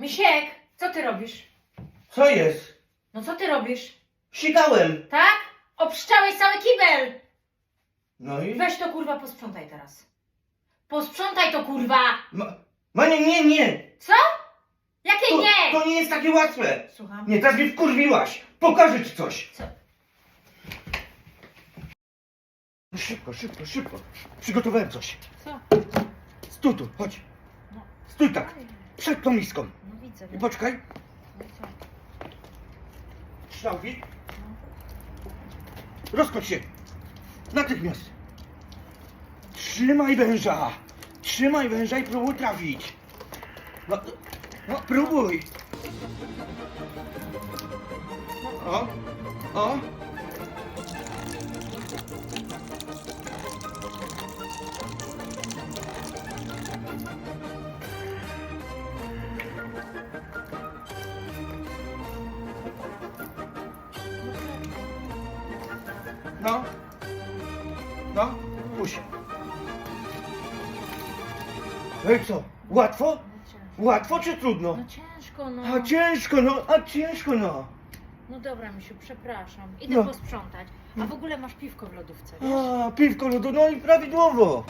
Misiek, co ty robisz? Co jest? No co ty robisz? Sikałem. Tak? Obszczałeś cały kibel! No i? Weź to kurwa posprzątaj teraz. Posprzątaj to kurwa! Ma... Manie, nie, nie. Co? Jakie To, nie? to nie jest takie łatwe. Słucham. Nie, teraz mnie wkurwiłaś. Pokażę ci coś. Co? No Szybko, szybko, szybko. Przygotowałem coś. Co? Stój tu, chodź. No, Stój tak. Przed tą miską. No widzę. I poczekaj. No co? Szlaugi. Rozkocz się. Natychmiast. Trzymaj węża. Trzymaj węża i próbuj trafić. No, no próbuj. O, o. No. No, puść. No i co? Łatwo? No. Łatwo czy trudno? No ciężko, no. A ciężko, no, a ciężko, no. No dobra, Misiu, przepraszam. Idę No. posprzątać. A w ogóle masz piwko w lodówce, wiesz? A, piwko lodu, no i prawidłowo.